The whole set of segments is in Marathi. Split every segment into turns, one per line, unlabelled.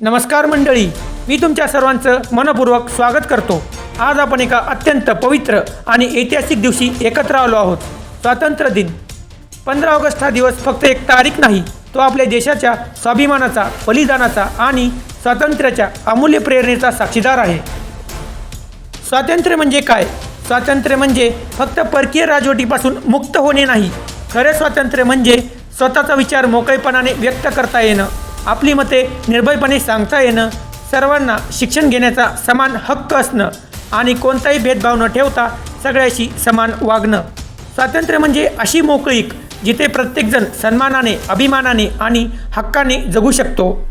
नमस्कार मंडळी मी तुमच्या सर्वांचं मनपूर्वक स्वागत करतो. आज आपण एका अत्यंत पवित्र आणि ऐतिहासिक दिवशी एकत्र आलो आहोत. स्वातंत्र्य दिन. पंधरा ऑगस्ट हा दिवस फक्त एक तारीख नाही तो आपल्या देशाच्या स्वाभिमानाचा बलिदानाचा आणि स्वातंत्र्याच्या अमूल्य प्रेरणेचा साक्षीदार आहे. स्वातंत्र्य म्हणजे काय? स्वातंत्र्य म्हणजे फक्त परकीय राजवटीपासून मुक्त होणे नाही. खरे स्वातंत्र्य म्हणजे स्वतःचा विचार मोकळेपणाने व्यक्त करता येणं. आपली मते निर्भयपणे सांगता येणं सर्वांना शिक्षण घेण्याचा समान हक्क असणं आणि कोणताही भेदभाव न ठेवता सगळ्याशी समान वागणं. स्वातंत्र्य म्हणजे अशी मोकळीक जिथे प्रत्येकजण सन्मानाने अभिमानाने आणि हक्काने जगू शकतो.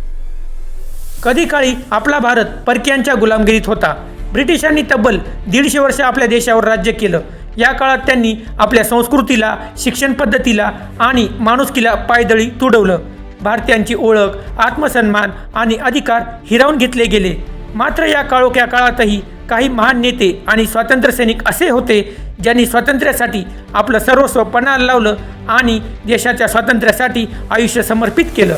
कधी काळी आपला भारत परकीयांच्या गुलामगिरीत होता. ब्रिटिशांनी तब्बल दीडशे वर्ष आपल्या देशावर राज्य केलं. या काळात त्यांनी आपल्या संस्कृतीला शिक्षण पद्धतीला आणि माणुसकीला पायदळी तुडवलं. भारतीयांची ओळख आत्मसन्मान आणि अधिकार हिरावून घेतले गेले. मात्र या काळोख्या काळातही काही महान नेते आणि स्वातंत्र्यसैनिक असे होते ज्यांनी स्वातंत्र्यासाठी आपलं सर्वस्व पणाला लावलं आणि देशाच्या स्वातंत्र्यासाठी आयुष्य समर्पित केलं.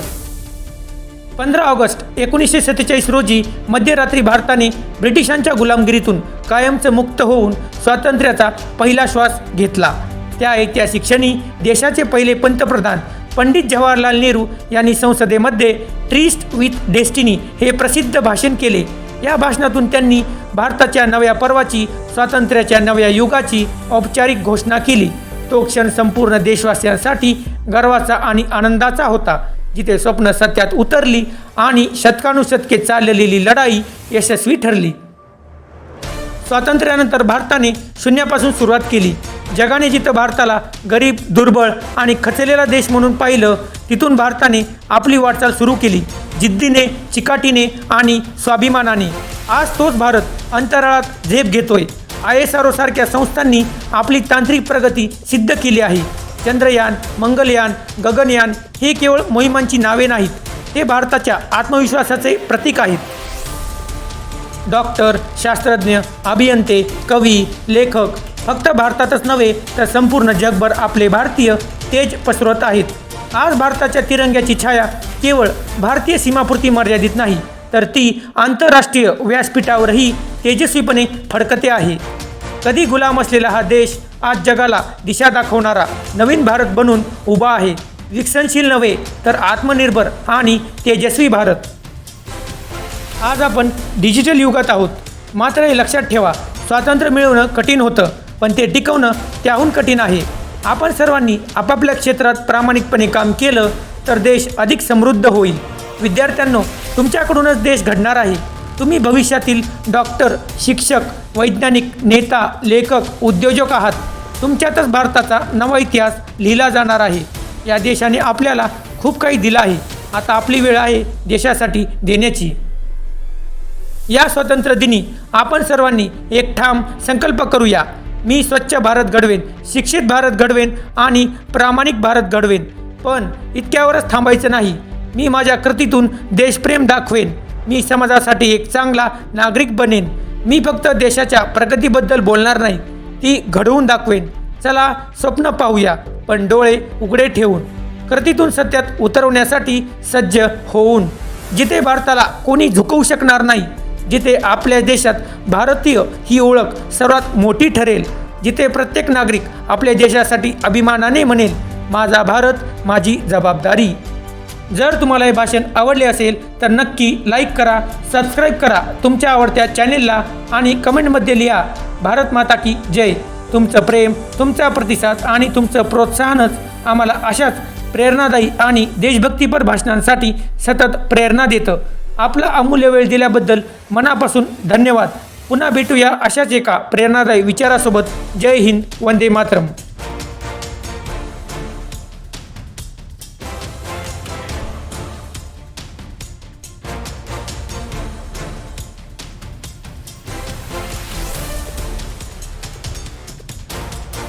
पंधरा ऑगस्ट एकोणीसशे सत्तेचाळीस रोजी मध्यरात्री भारताने ब्रिटिशांच्या गुलामगिरीतून कायमचं मुक्त होऊन स्वातंत्र्याचा पहिला श्वास घेतला. त्या ऐतिहासिक क्षणी देशाचे पहिले पंतप्रधान पंडित जवाहरलाल नेहरू यांनी संसदेमध्ये ट्रीस्ट विथ डेस्टिनी हे प्रसिद्ध भाषण केले. या भाषणातून त्यांनी भारताच्या नव्या पर्वाची स्वातंत्र्याच्या नव्या युगाची औपचारिक घोषणा केली. तो क्षण संपूर्ण देशवासियांसाठी गर्वाचा आणि आनंदाचा होता जिथे स्वप्न सत्यात उतरली आणि शतकानुशतके चाललेली लढाई यशस्वी ठरली. स्वातंत्र्यानंतर भारताने शून्यापासून सुरुवात केली. जगाने जिथं भारताला गरीब दुर्बळ आणि खचलेला देश म्हणून पाहिलं तिथून भारताने आपली वाटचाल सुरू केली. जिद्दीने चिकाटीने आणि स्वाभिमानाने. आज तोच भारत अंतराळात झेप घेतोय. आय एस आर सारख्या संस्थांनी आपली तांत्रिक प्रगती सिद्ध केली आहे. चंद्रयान मंगलयान गगनयान हे केवळ मोहिमांची नावे नाहीत. ते भारताच्या आत्मविश्वासाचे प्रतीक आहेत. डॉक्टर शास्त्रज्ञ अभियंते कवी लेखक फक्त भारतातच नव्हे तर संपूर्ण जगभर आपले भारतीय तेज पसरवत आहेत. आज भारताच्या तिरंग्याची छाया केवळ भारतीय सीमापुरती मर्यादित नाही तर ती आंतरराष्ट्रीय व्यासपीठावरही तेजस्वीपणे फडकते आहे. कधी गुलाम असलेला हा देश आज जगाला दिशा दाखवणारा नवीन भारत बनून उभा आहे. विकसनशील नव्हे तर आत्मनिर्भर आणि तेजस्वी भारत. आज आपण डिजिटल युगात आहोत. मात्र हे लक्षात ठेवा स्वातंत्र्य मिळवणं कठीण होतं पण ते टिकवणं त्याहून कठीण आहे. आपण सर्वांनी आपापल्या क्षेत्रात प्रामाणिकपणे काम केलं तर देश अधिक समृद्ध होईल. विद्यार्थ्यांनो तुमच्याकडूनच देश घडणार आहे. तुम्ही भविष्यातील डॉक्टर शिक्षक वैज्ञानिक नेता लेखक उद्योजक आहात. तुमच्यातच भारताचा नवा इतिहास लिहिला जाणार आहे. या देशाने आपल्याला खूप काही दिलं आहे. आता आपली वेळ आहे देशासाठी देण्याची. या स्वातंत्र्य दिनी आपण सर्वांनी एक ठाम संकल्प करूया. मी स्वच्छ भारत घडवेन शिक्षित भारत घडवेन आणि प्रामाणिक भारत घडवेन. पण इतक्यावरच थांबायचं नाही. मी माझ्या कृतीतून देशप्रेम दाखवेन. मी समाजासाठी एक चांगला नागरिक बनेन. मी फक्त देशाच्या प्रगतीबद्दल बोलणार नाही. ती घडवून दाखवेन. चला स्वप्न पाहूया पण डोळे उघडे ठेवून. कृतीतून सत्यात उतरवण्यासाठी सज्ज होऊन. जिथे भारताला कोणी झुकवू शकणार नाही जिथे आपल्या देशात भारतीय ही ओळख सर्वात मोठी ठरेल जिथे प्रत्येक नागरिक आपल्या देशासाठी अभिमानाने म्हणेल माझा भारत माझी जबाबदारी. जर तुम्हाला हे भाषण आवडले असेल तर नक्की लाईक करा सबस्क्राईब करा तुमच्या आवडत्या चॅनेलला आणि कमेंटमध्ये लिहा भारत माता की जय. तुमचं प्रेम तुमचा प्रतिसाद आणि तुमचं प्रोत्साहनच आम्हाला अशाच प्रेरणादायी आणि देशभक्तीपर भाषणांसाठी सतत प्रेरणा देतं. आपला अमूल्य वेळ दिल्याबद्दल मनापासून धन्यवाद. पुन्हा भेटूया अशाच एका प्रेरणादायी विचारासोबत. जय हिंद वंदे मातरम.